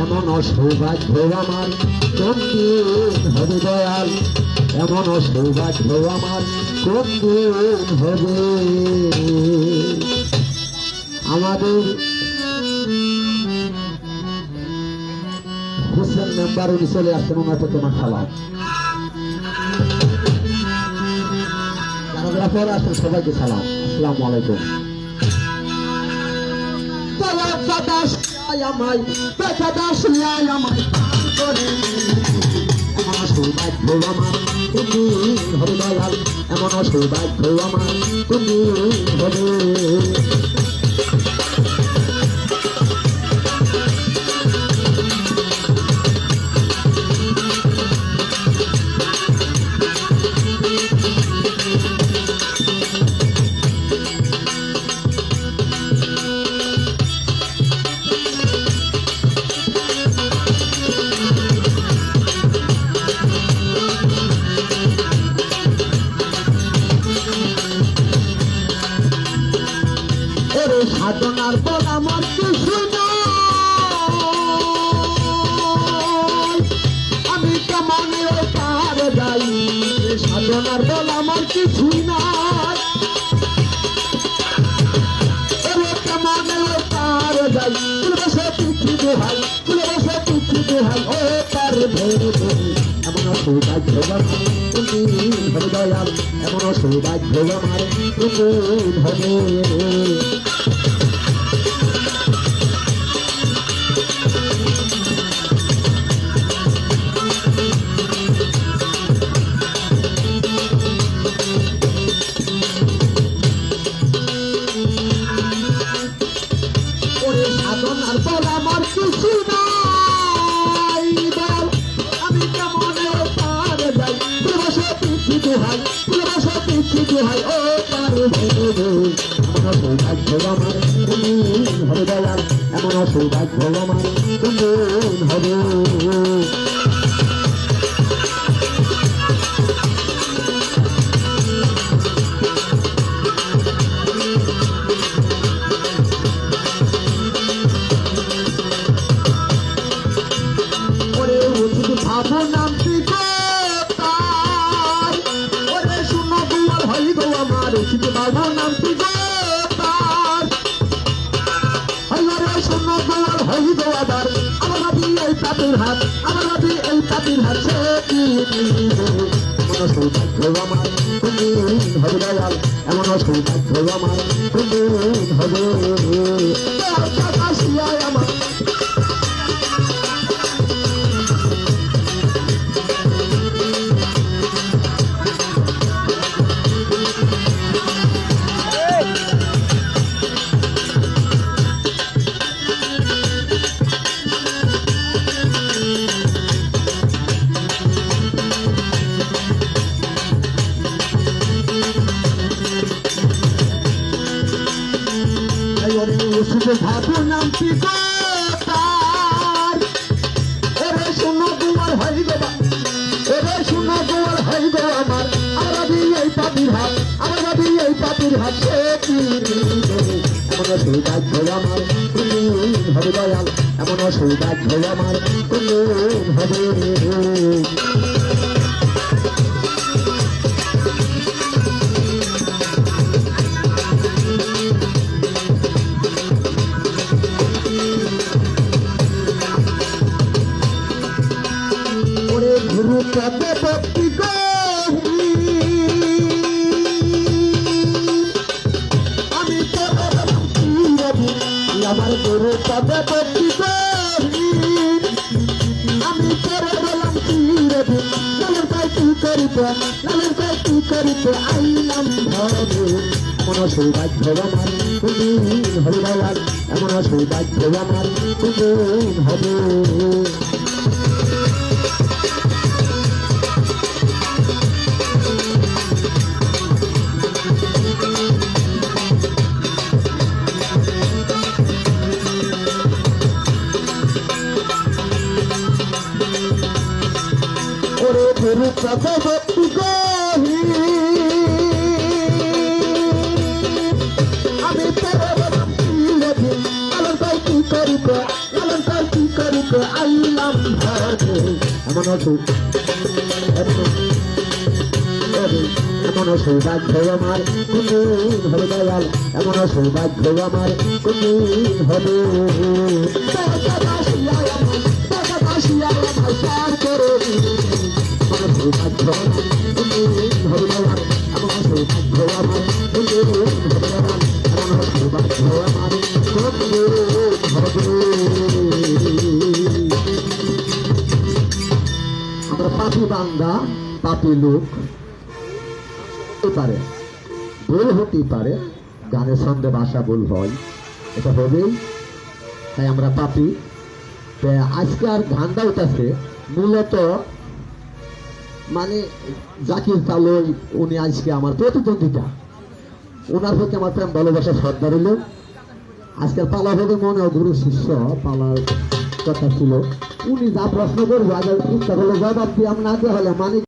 এমন সৌভাগ্য আমার। কোনদিন হবে দয়াল। এমন সৌভাগ্য আমার। কোনদিন হবে। আমাদের হোসেন মেম্বার, উনি চলে আসছেন ওনাকে তোমার খালাম পরে আসছেন সবাইকে সালাম। আসসালামু আলাইকুম। আমায় বেকাদাস আমায় করে। এমন সৌভাগ্য আমার তুমি হবে দয়াল। এমন আমার তুমি হবে সাধনার বল আমার কিছু। আমি কেমন পার যাই সাধনার বল আমার কিছুই নাই ওরে কেমন পার যাই বসে পিঠি দোহাই বসে পিঠি দোহাই, ও পার ভেবে এমন সৌভাগ্য আমার তুমি দয়াল এমন সৌভাগ্য আমার তুমি হবে সাধনার বল আমার কিছু নাই। আমি কেমন পার যাই? প্রবাসে পিছি দোহাই প্রবাসে পিছি দোহাই ও পার সৌভাগ্য আমার। তুমি দয়াল, এমন সৌভাগ্য আমার। পাতির হাত, আমার নদী এই পাপির হাত এমন সৌভাগ্য আমার তুমি হবে এমন সৌভাগ্য আমার তুমি হবে ওরে শুভ ভাবু নাম কি তার ওরে শোনো দুয়ার হই গো বা- ওরে শোনো দুয়ার হই গো আমার দি এই পাপির হাত দয়াল। এমন সৌভাগ্য আমার তুমি হবে আমার গরু পদে ভক্তি আমি তো বললাম, কি রে লালের পাই কি করিত লালের পাই কি করিত আইলাম ভবে এমন সৌভাগ্য আমার তুমি হবে এমন সৌভাগ্য আমার তুমি হবে ওরে গুরু প্রভবতী গহি আমি কই কি করিব কই কি আইলাম ঘরে এমন অসুখ এমন সৌভাগ্য আমার কোনদিন হবে দয়াল এমন সৌভাগ্য আমার কোনদিন হবে সৌভাগ্য আমার এমন সৌভাগ্য সৌভাগ্য আমার পারে। ভুল গানের সঙ্গে ভাষা ভুল হয়। এটা হবেই। তাই আমরা পাপি। আজকে আর গানটা উঠাছে। মূলত মানে জাকির তালই উনি আজকে আমার প্রতিদ্বন্দ্বিতা। ওনার প্রতি আমার প্রেম, ভালোবাসা, শ্রদ্ধা রইল। আজকের পালা হবে মনে গুরু শিষ্য, পালার কথা ছিল। উনি যা প্রশ্ন করব, আগে চিন্তা করলে জবাব দিয়ে আমি না হলে মানে